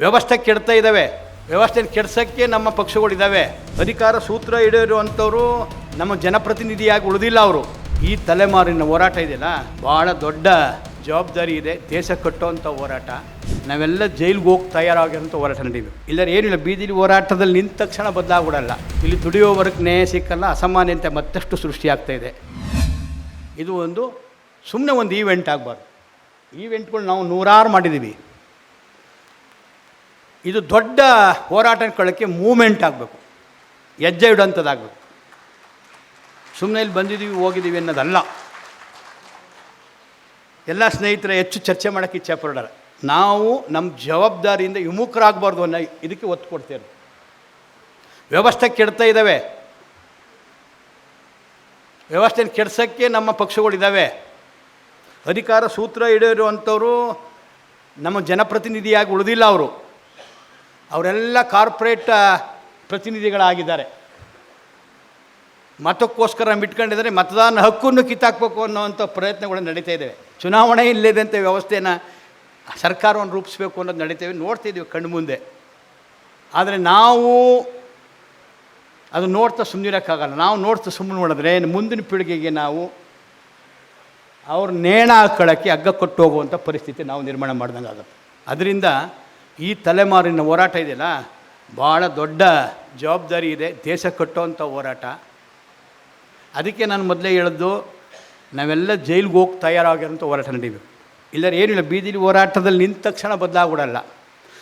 ವ್ಯವಸ್ಥೆ ಕೆಡ್ತಾ ಇದ್ದಾವೆ ವ್ಯವಸ್ಥೆ ಕೆಡ್ಸೋಕ್ಕೆ ನಮ್ಮ ಪಕ್ಷಗಳಿದ್ದಾವೆ ಅಧಿಕಾರ ಸೂತ್ರ ಹಿಡಿಯಿರುವಂಥವ್ರು ನಮ್ಮ ಜನಪ್ರತಿನಿಧಿಯಾಗಿ ಉಳಿದಿಲ್ಲ ಅವರು. ಈ ತಲೆಮಾರಿನ ಹೋರಾಟ ಇದೆಯಲ್ಲ, ಭಾಳ ದೊಡ್ಡ ಜವಾಬ್ದಾರಿ ಇದೆ. ದೇಶ ಕಟ್ಟುವಂಥ ಹೋರಾಟ. ನಾವೆಲ್ಲ ಜೈಲಿಗೆ ಹೋಗಿ ತಯಾರಾಗಿರೋಂಥ ಹೋರಾಟ ನಡೀಬೇಕು. ಇಲ್ಲರ ಏನಿಲ್ಲ ಬೀದಿಲಿ ಹೋರಾಟದಲ್ಲಿ ನಿಂತ ತಕ್ಷಣ ಬದಲಾಗ್ಬಿಡಲ್ಲ. ಇಲ್ಲಿ ದುಡಿಯೋವರೆಗೆ ನೇ ಸಿಕ್ಕಲ್ಲ ಅಸಮಾನತೆ ಮತ್ತಷ್ಟು ಸೃಷ್ಟಿಯಾಗ್ತಾ ಇದೆ. ಇದು ಒಂದು ಸುಮ್ಮನೆ ಒಂದು ಈವೆಂಟ್ ಆಗಬಾರ್ದು. ಈವೆಂಟ್ಗಳು ನಾವು ನೂರಾರು ಮಾಡಿದ್ದೀವಿ. ಇದು ದೊಡ್ಡ ಹೋರಾಟ ಕಳಕ್ಕೆ ಮೂಮೆಂಟ್ ಆಗಬೇಕು. ಹೆಜ್ಜೆ ಇಡೋಂಥದ್ದಾಗಬೇಕು ಸುಮ್ಮನೆ ಇಲ್ಲಿ ಬಂದಿದ್ದೀವಿ ಹೋಗಿದ್ದೀವಿ ಅನ್ನೋದಲ್ಲ. ಎಲ್ಲ ಸ್ನೇಹಿತರ, ಹೆಚ್ಚು ಚರ್ಚೆ ಮಾಡೋಕ್ಕೆ ಇಚ್ಛೆ ಪಡೋಲ್ಲ ನಾವು ನಮ್ಮ ಜವಾಬ್ದಾರಿಯಿಂದ ವಿಮುಖರಾಗಬಾರ್ದು ಅನ್ನೋ ಇದಕ್ಕೆ ಒತ್ತು ಕೊಡ್ತೇವೆ. ವ್ಯವಸ್ಥೆ ಕೆಡ್ತಾ ಇದ್ದಾವೆ. ವ್ಯವಸ್ಥೆನ ಕೆಡ್ಸೋಕ್ಕೆ ನಮ್ಮ ಪಕ್ಷಗಳಿದ್ದಾವೆ. ಅಧಿಕಾರ ಸೂತ್ರ ಹಿಡಿಯಿರುವಂಥವರು ನಮ್ಮ ಜನಪ್ರತಿನಿಧಿಯಾಗಿ ಉಳಿದಿಲ್ಲ ಅವರು. ಅವರೆಲ್ಲ ಕಾರ್ಪೊರೇಟ್ ಪ್ರತಿನಿಧಿಗಳಾಗಿದ್ದಾರೆ. ಮತಕ್ಕೋಸ್ಕರ ಬಿಟ್ಕೊಂಡಿದ್ದಾರೆ ಮತದಾನ ಹಕ್ಕನ್ನು ಕಿತ್ತಾಕ್ಬೇಕು ಅನ್ನೋವಂಥ ಪ್ರಯತ್ನಗಳು ನಡೀತಾ ಇದ್ದಾವೆ. ಚುನಾವಣೆ ಇಲ್ಲದಂಥ ವ್ಯವಸ್ಥೆನ ಸರ್ಕಾರವನ್ನು ರೂಪಿಸಬೇಕು ಅನ್ನೋದು ನಡೀತೇವೆ, ನೋಡ್ತಾ ಇದ್ದೀವಿ ಕಣ್ಣು ಮುಂದೆ. ಆದರೆ ನಾವು ಅದು ನೋಡ್ತಾ ಸುಮ್ಮನಿರೋಕ್ಕಾಗಲ್ಲ ನಾವು ನೋಡ್ತಾ ಸುಮ್ಮನೆ ನೋಡಿದ್ರೆ ಮುಂದಿನ ಪೀಳಿಗೆಗೆ ನಾವು ಅವ್ರ ನೇಣ ಹಾಕೊಳ್ಳೋಕ್ಕೆ ಹಗ್ಗ ಕೊಟ್ಟು ಹೋಗುವಂಥ ಪರಿಸ್ಥಿತಿ ನಾವು ನಿರ್ಮಾಣ ಮಾಡ್ದಂಗೆ ಆಗುತ್ತೆ ಅದರಿಂದ ಈ ತಲೆಮಾರಿನ ಹೋರಾಟ ಇದೆಯಲ್ಲ? ಭಾಳ ದೊಡ್ಡ ಜವಾಬ್ದಾರಿ ಇದೆ. ದೇಶ ಕಟ್ಟುವಂಥ ಹೋರಾಟ. ಅದಕ್ಕೆ ನಾನು ಮೊದಲೇ ಹೇಳಿದ್ದು ನಾವೆಲ್ಲ ಜೈಲಿಗೆ ಹೋಗಿ ತಯಾರಾಗಿರೋಂಥ ಹೋರಾಟ ನಡೀಬೇಕು. ಇಲ್ಲರ ಏನಿಲ್ಲ ಬೀದಿಲಿ ಹೋರಾಟದಲ್ಲಿ ನಿಂತ ತಕ್ಷಣ ಬದಲಾಗ್ಬಿಡಲ್ಲ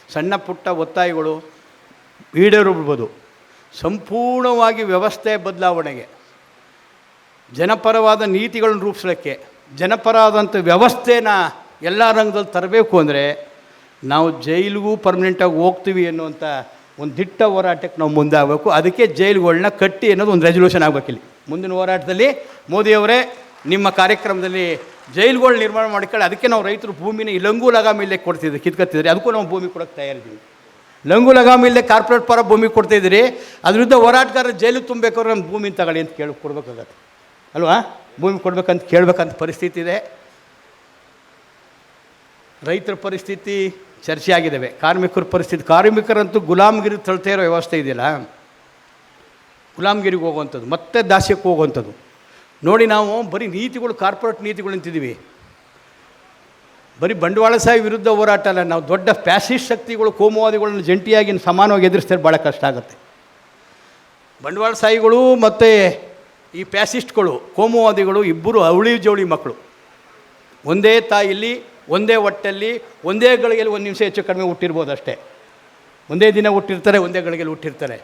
ಸಣ್ಣ ಪುಟ್ಟ ಒತ್ತಾಯಗಳು ಬಿಡ್ಬೋದು ಸಂಪೂರ್ಣವಾಗಿ ವ್ಯವಸ್ಥೆ ಬದಲಾವಣೆಗೆ. ಜನಪರವಾದ ನೀತಿಗಳನ್ನು ರೂಪಿಸಲಿಕ್ಕೆ ಜನಪರವಾದಂಥ ವ್ಯವಸ್ಥೆನ ಎಲ್ಲ ರಂಗದಲ್ಲಿ ತರಬೇಕು ಅಂದರೆ ನಾವು ಜೈಲಿಗೂ ಪರ್ಮನೆಂಟಾಗಿ ಹೋಗ್ತೀವಿ ಅನ್ನುವಂಥ ಒಂದು ದಿಟ್ಟ ಹೋರಾಟಕ್ಕೆ ನಾವು ಮುಂದೆ ಆಗಬೇಕು. ಅದಕ್ಕೆ ಜೈಲುಗಳನ್ನ ಕಟ್ಟಿ ಅನ್ನೋದು ಒಂದು ರೆಸೊಲ್ಯೂಷನ್ ಆಗಬೇಕಿಲ್ಲಿ ಮುಂದಿನ ಹೋರಾಟದಲ್ಲಿ ಮೋದಿಯವರೇ ನಿಮ್ಮ ಕಾರ್ಯಕ್ರಮದಲ್ಲಿ ಜೈಲುಗಳು ನಿರ್ಮಾಣ ಮಾಡ್ಕೊಳ್ಳಿ. ಅದಕ್ಕೆ ನಾವು ರೈತರು ಭೂಮಿನ ಈ ಲಂಗು ಲಗಾಮಿಲ್ಲೇ ಕೊಡ್ತಿದ್ವಿ ಕಿತ್ಕೊತಿದ್ರಿ. ಅದಕ್ಕೂ ನಾವು ಭೂಮಿ ಕೊಡೋಕ್ಕೆ ತಯಾರಿದ್ದೀವಿ. ಲಂಗು ಲಗಾಮಿಲ್ಲದೆ ಕಾರ್ಪೊರೇಟ್ ಪರ ಭೂಮಿ ಕೊಡ್ತಾಯಿದ್ದೀರಿ ಅದರಿಂದ ಹೋರಾಟಗಾರರು ಜೈಲಿಗೆ ತುಂಬಬೇಕಾದ್ರೆ ನಮ್ಮ ಭೂಮಿ ತಗೊಳ್ಳಿ ಅಂತ ಕೇಳಿ ಕೊಡ್ಬೇಕಾಗತ್ತೆ. ಅಲ್ವಾ? ಭೂಮಿ ಕೊಡ್ಬೇಕಂತ ಕೇಳಬೇಕಂತ ಪರಿಸ್ಥಿತಿ ಇದೆ. ರೈತರ ಪರಿಸ್ಥಿತಿ ಚರ್ಚೆ ಆಗಿದ್ದಾವೆ ಕಾರ್ಮಿಕರ ಪರಿಸ್ಥಿತಿ, ಕಾರ್ಮಿಕರಂತೂ ಗುಲಾಮಗಿರಿ ತಳ್ತಾ ಇರೋ ವ್ಯವಸ್ಥೆ ಇದೆಯಲ್ಲ? ಗುಲಾಮಗಿರಿಗೆ ಹೋಗುವಂಥದ್ದು, ಮತ್ತೆ ದಾಸ್ಯಕ್ಕೆ ಹೋಗುವಂಥದ್ದು. ನೋಡಿ ನಾವು ಬರೀ ನೀತಿಗಳು, ಕಾರ್ಪೊರೇಟ್ ನೀತಿಗಳು ಅಂತಿದ್ದೀವಿ. ಬರೀ ಬಂಡವಾಳಶಾಹಿ ವಿರುದ್ಧ ಹೋರಾಟ ಅಲ್ಲ, ನಾವು ದೊಡ್ಡ ಫ್ಯಾಸಿಸ್ಟ್ ಶಕ್ತಿಗಳು, ಕೋಮುವಾದಿಗಳನ್ನು ಜಂಟಿಯಾಗಿ ಸಮಾನವಾಗಿ ಎದುರಿಸ್ತಾರೆ ಭಾಳ ಕಷ್ಟ ಆಗುತ್ತೆ. ಬಂಡವಾಳಶಾಹಿಗಳು ಮತ್ತು ಈ ಫ್ಯಾಸಿಸ್ಟ್ಗಳು, ಕೋಮುವಾದಿಗಳು ಇಬ್ಬರು ಅವಳಿ ಜವಳಿ ಮಕ್ಕಳು. ಒಂದೇ ತಾಯಿಲಿ ಒಂದೇ ಹೊಟ್ಟೆಲ್ಲಿ ಒಂದೇ ಗಳಿಗೆಯಲ್ಲಿ ಒಂದು ನಿಮಿಷ ಹೆಚ್ಚು ಕಡಿಮೆ ಹುಟ್ಟಿರ್ಬೋದು ಅಷ್ಟೇ ಒಂದೇ ದಿನ ಹುಟ್ಟಿರ್ತಾರೆ, ಒಂದೇ ಗಳಿಗೆಯಲ್ಲಿ ಹುಟ್ಟಿರ್ತಾರೆ.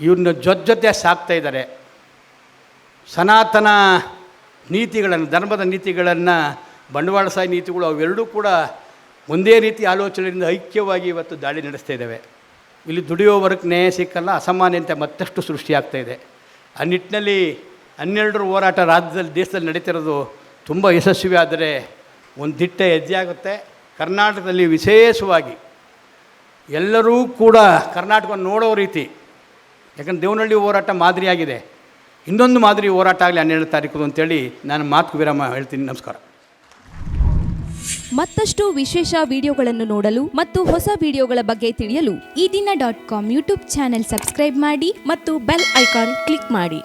ಇವ್ರನ್ನ ಜೊತೆ ಜೊತೆ ಸಾಕ್ತಾ ಇದ್ದಾರೆ. ಸನಾತನ ನೀತಿಗಳನ್ನು, ಧರ್ಮದ ನೀತಿಗಳನ್ನು, ಬಂಡವಾಳ ಸಾಯಿ ನೀತಿಗಳು ಅವೆರಡೂ ಕೂಡ ಒಂದೇ ರೀತಿ ಆಲೋಚನೆಯಿಂದ ಐಕ್ಯವಾಗಿ ಇವತ್ತು ದಾಳಿ ನಡೆಸ್ತಾ ಇದ್ದಾವೆ. ಇಲ್ಲಿ ದುಡಿಯೋವರೆಗೆ ನ್ಯಾಯ ಸಿಕ್ಕಲ್ಲ ಅಸಮಾನ್ಯತೆ ಮತ್ತಷ್ಟು ಸೃಷ್ಟಿಯಾಗ್ತಾ ಇದೆ. ಆ ನಿಟ್ಟಿನಲ್ಲಿ ಹನ್ನೆರಡರ ಹೋರಾಟ ರಾಜ್ಯದಲ್ಲಿ, ದೇಶದಲ್ಲಿ ನಡೀತಿರೋದು ತುಂಬ ಯಶಸ್ವಿ ಆದರೆ ಒಂದು ದಿಟ್ಟ ಹೆಜ್ಜೆ ಆಗುತ್ತೆ. ಕರ್ನಾಟಕದಲ್ಲಿ ವಿಶೇಷವಾಗಿ ಎಲ್ಲರೂ ಕೂಡ ಕರ್ನಾಟಕವನ್ನು ನೋಡೋ ರೀತಿ, ಯಾಕಂದ್ರೆ ದೇವನಹಳ್ಳಿ ಹೋರಾಟ ಮಾದರಿಯಾಗಿದೆ. ಇನ್ನೊಂದು ಮಾದರಿ ಹೋರಾಟ ಆಗಲಿ ಹನ್ನೆರಡು ತಾರೀಕು ಅಂತೇಳಿ ನಾನು ಮಾತು ವಿರಾಮ ಹೇಳ್ತೀನಿ. ನಮಸ್ಕಾರ. ಮತ್ತಷ್ಟು ವಿಶೇಷ ವಿಡಿಯೋಗಳನ್ನು ನೋಡಲು ಮತ್ತು ಹೊಸ ವಿಡಿಯೋಗಳ ಬಗ್ಗೆ ತಿಳಿಯಲು Ee Dina dot com YouTube channel subscribe ಮಾಡಿ ಮತ್ತು ಬೆಲ್ ಐಕಾನ್ ಕ್ಲಿಕ್ ಮಾಡಿ.